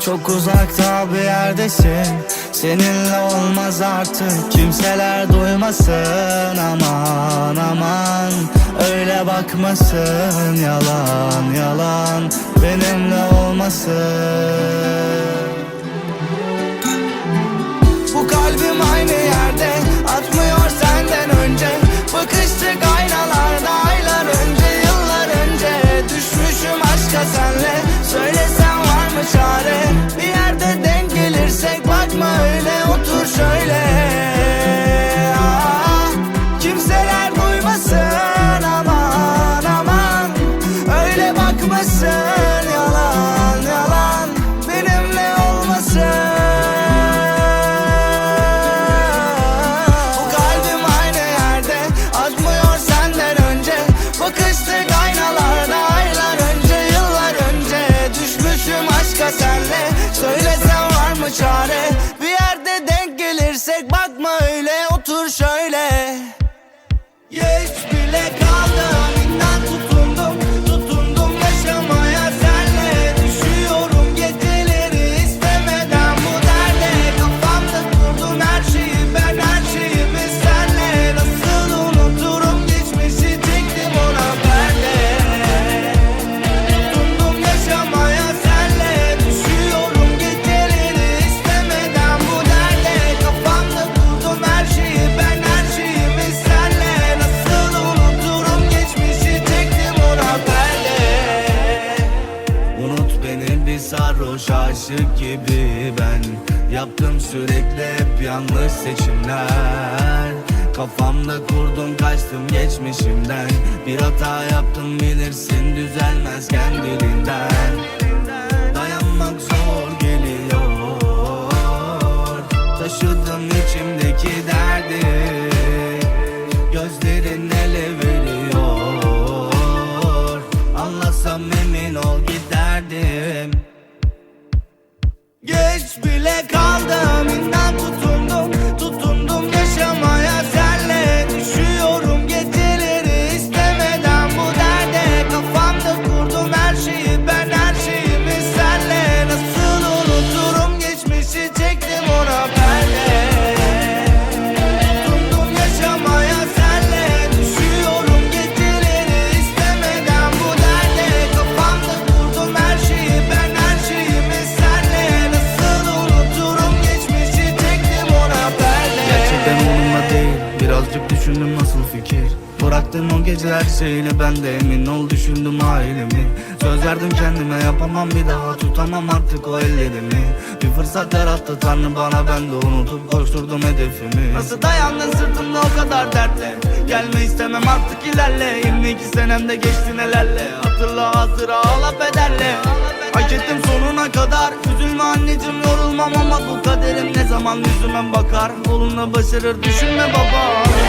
Çok uzakta bir yerdesin. Seninle olmaz artık. Kimseler duymasın. Aman aman. Öyle bakmasın. Yalan yalan. Benimle olmasın sarhoş aşık gibi ben Yaptım sürekli hep yanlış seçimler. Kafamda kurdum kaçtım geçmişimden. Bir hata yaptım bilirsin düşündüm nasıl fikir? Bıraktım o gece her şeyini ben de emin ol düşündüm ailemi. Söz verdim kendime yapamam bir daha tutamam artık o ellerimi. Bir fırsat yarattı tanrı bana ben de unutup koşturdum hedefimi. Nasıl dayandın sırtımda o kadar dertle? Gelme istemem artık ilerle. 22 senemde geçti nelerle? Hatırla hatıra ağla bedelle Hak ettim sonuna kadar. Üzülme anneciğim yorulmam ama bu kaderim ne zaman yüzüme bakar? Yoluna başarır düşünme baba